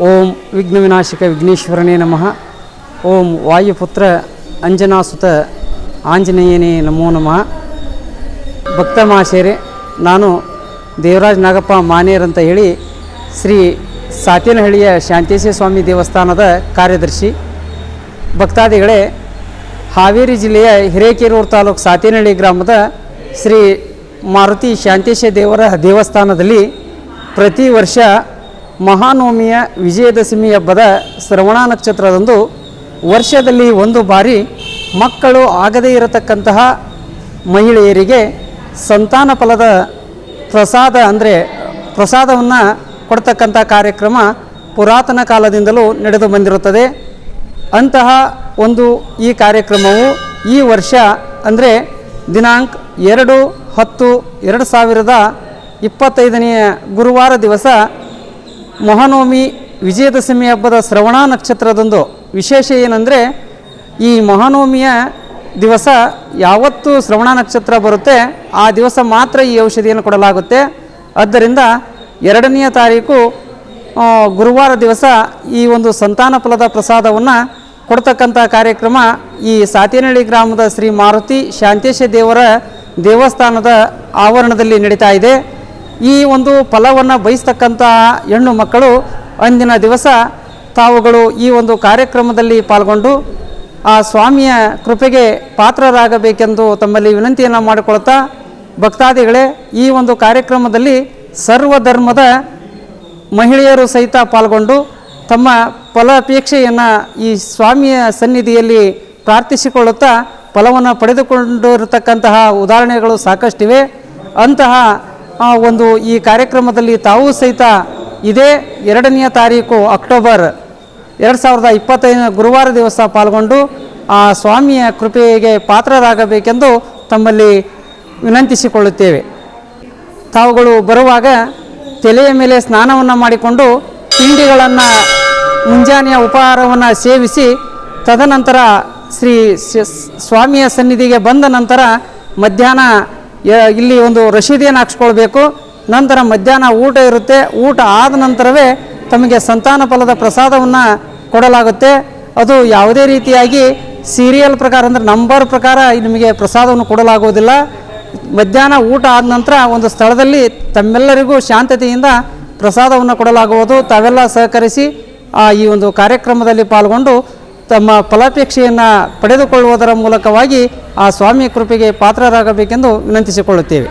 ಓಂ ವಿಘ್ನ ವಿನಾಶಕ ವಿಘ್ನೇಶ್ವರನೇ ನಮಃ. ಓಂ ವಾಯುಪುತ್ರ ಅಂಜನಾಸುತ ಆಂಜನೇಯನೇ ನಮೋ ನಮಃ. ಭಕ್ತ ಮಹಾಶಯರೇ, ನಾನು ದೇವರಾಜ್ ನಾಗಪ್ಪ ಮಾನೇರ್ ಅಂತ ಹೇಳಿ ಶ್ರೀ ಸಾತೇನಹಳ್ಳಿಯ ಶಾಂತೇಶ್ವರ ಸ್ವಾಮಿ ದೇವಸ್ಥಾನದ ಕಾರ್ಯದರ್ಶಿ. ಭಕ್ತಾದಿಗಳೇ, ಹಾವೇರಿ ಜಿಲ್ಲೆಯ ಹಿರೇಕೆರೂರು ತಾಲೂಕು ಸಾತೇನಹಳ್ಳಿ ಗ್ರಾಮದ ಶ್ರೀ ಮಾರುತಿ ಶಾಂತೇಶ ದೇವರ ದೇವಸ್ಥಾನದಲ್ಲಿ ಪ್ರತಿ ವರ್ಷ ಮಹಾನವಮಿಯ ವಿಜಯದಶಮಿ ಹಬ್ಬದ ಶ್ರವಣ ನಕ್ಷತ್ರದಂದು ವರ್ಷದಲ್ಲಿ ಒಂದು ಬಾರಿ ಮಕ್ಕಳು ಆಗದೇ ಇರತಕ್ಕಂತಹ ಮಹಿಳೆಯರಿಗೆ ಸಂತಾನ ಫಲದ ಪ್ರಸಾದ ಅಂದರೆ ಪ್ರಸಾದವನ್ನು ಕೊಡ್ತಕ್ಕಂಥ ಕಾರ್ಯಕ್ರಮ ಪುರಾತನ ಕಾಲದಿಂದಲೂ ನಡೆದು ಬಂದಿರುತ್ತದೆ. ಅಂತಹ ಒಂದು ಈ ಕಾರ್ಯಕ್ರಮವು ಈ ವರ್ಷ ಅಂದರೆ ದಿನಾಂಕ ಎರಡು ಹತ್ತು ಎರಡು ಸಾವಿರದ ಇಪ್ಪತ್ತೈದನೆಯ ಗುರುವಾರ ದಿವಸ ಮಹಾನವಮಿ ವಿಜಯದಶಮಿ ಹಬ್ಬದ ಶ್ರವಣ ನಕ್ಷತ್ರದಂದು ವಿಶೇಷ ಏನಂದರೆ ಈ ಮಹಾನವಮಿಯ ದಿವಸ ಯಾವತ್ತು ಶ್ರವಣ ನಕ್ಷತ್ರ ಬರುತ್ತೆ, ಆ ದಿವಸ ಮಾತ್ರ ಈ ಔಷಧಿಯನ್ನು ಕೊಡಲಾಗುತ್ತೆ. ಆದ್ದರಿಂದ ಎರಡನೆಯ ತಾರೀಕು ಗುರುವಾರ ದಿವಸ ಈ ಒಂದು ಸಂತಾನ ಫಲದ ಪ್ರಸಾದವನ್ನು ಕೊಡ್ತಕ್ಕಂಥ ಕಾರ್ಯಕ್ರಮ ಈ ಸಾತೇನಹಳ್ಳಿ ಗ್ರಾಮದ ಶ್ರೀ ಮಾರುತಿ ಶಾಂತೇಶ ದೇವರ ದೇವಸ್ಥಾನದ ಆವರಣದಲ್ಲಿ ನಡೀತಾ ಇದೆ. ಈ ಒಂದು ಫಲವನ್ನು ಬಯಸ್ತಕ್ಕಂಥ ಹೆಣ್ಣು ಮಕ್ಕಳು ಅಂದಿನ ದಿವಸ ತಾವುಗಳು ಈ ಒಂದು ಕಾರ್ಯಕ್ರಮದಲ್ಲಿ ಪಾಲ್ಗೊಂಡು ಆ ಸ್ವಾಮಿಯ ಕೃಪೆಗೆ ಪಾತ್ರರಾಗಬೇಕೆಂದು ತಮ್ಮಲ್ಲಿ ವಿನಂತಿಯನ್ನು ಮಾಡಿಕೊಳ್ತಾ ಭಕ್ತಾದಿಗಳೇ, ಈ ಒಂದು ಕಾರ್ಯಕ್ರಮದಲ್ಲಿ ಸರ್ವಧರ್ಮದ ಮಹಿಳೆಯರು ಸಹಿತ ಪಾಲ್ಗೊಂಡು ತಮ್ಮ ಫಲಾಪೇಕ್ಷೆಯನ್ನು ಈ ಸ್ವಾಮಿಯ ಸನ್ನಿಧಿಯಲ್ಲಿ ಪ್ರಾರ್ಥಿಸಿಕೊಳ್ಳುತ್ತಾ ಫಲವನ್ನು ಪಡೆದುಕೊಂಡಿರತಕ್ಕಂತಹ ಉದಾಹರಣೆಗಳು ಸಾಕಷ್ಟಿವೆ. ಅಂತಹ ಒಂದು ಈ ಕಾರ್ಯಕ್ರಮದಲ್ಲಿ ತಾವು ಸಹಿತ ಇದೇ ಎರಡನೆಯ ತಾರೀಕು ಅಕ್ಟೋಬರ್ ಎರಡು ಸಾವಿರದ ಇಪ್ಪತ್ತೈದನೇ ಗುರುವಾರ ದಿವಸ ಪಾಲ್ಗೊಂಡು ಆ ಸ್ವಾಮಿಯ ಕೃಪೆಗೆ ಪಾತ್ರರಾಗಬೇಕೆಂದು ತಮ್ಮಲ್ಲಿ ವಿನಂತಿಸಿಕೊಳ್ಳುತ್ತೇವೆ. ತಾವುಗಳು ಬರುವಾಗ ತಲೆಯ ಮೇಲೆ ಸ್ನಾನವನ್ನು ಮಾಡಿಕೊಂಡು ತಿಂಡಿಗಳನ್ನು, ಮುಂಜಾನೆಯ ಉಪಹಾರವನ್ನು ಸೇವಿಸಿ, ತದನಂತರ ಶ್ರೀ ಸ್ವಾಮಿಯ ಸನ್ನಿಧಿಗೆ ಬಂದ ನಂತರ ಮಧ್ಯಾಹ್ನ ಇಲ್ಲಿ ಒಂದು ರಶೀದಿಯನ್ನು ಹಾಕ್ಸ್ಕೊಳ್ಬೇಕು. ನಂತರ ಮಧ್ಯಾಹ್ನ ಊಟ ಇರುತ್ತೆ. ಊಟ ಆದ ನಂತರವೇ ತಮಗೆ ಸಂತಾನ ಫಲದ ಪ್ರಸಾದವನ್ನು ಕೊಡಲಾಗುತ್ತೆ. ಅದು ಯಾವುದೇ ರೀತಿಯಾಗಿ ಸೀರಿಯಲ್ ಪ್ರಕಾರ ಅಂದರೆ ನಂಬರ್ ಪ್ರಕಾರ ನಿಮಗೆ ಪ್ರಸಾದವನ್ನು ಕೊಡಲಾಗುವುದಿಲ್ಲ. ಮಧ್ಯಾಹ್ನ ಊಟ ಆದ ನಂತರ ಒಂದು ಸ್ಥಳದಲ್ಲಿ ತಮ್ಮೆಲ್ಲರಿಗೂ ಶಾಂತತೆಯಿಂದ ಪ್ರಸಾದವನ್ನು ಕೊಡಲಾಗುವುದು. ತಾವೆಲ್ಲ ಸಹಕರಿಸಿ ಈ ಒಂದು ಕಾರ್ಯಕ್ರಮದಲ್ಲಿ ಪಾಲ್ಗೊಂಡು ತಮ್ಮ ಫಲಾಪೇಕ್ಷೆಯನ್ನು ಪಡೆದುಕೊಳ್ಳುವುದರ ಮೂಲಕವಾಗಿ ಆ ಸ್ವಾಮಿಯ ಕೃಪೆಗೆ ಪಾತ್ರರಾಗಬೇಕೆಂದು ವಿನಂತಿಸಿಕೊಳ್ಳುತ್ತೇವೆ.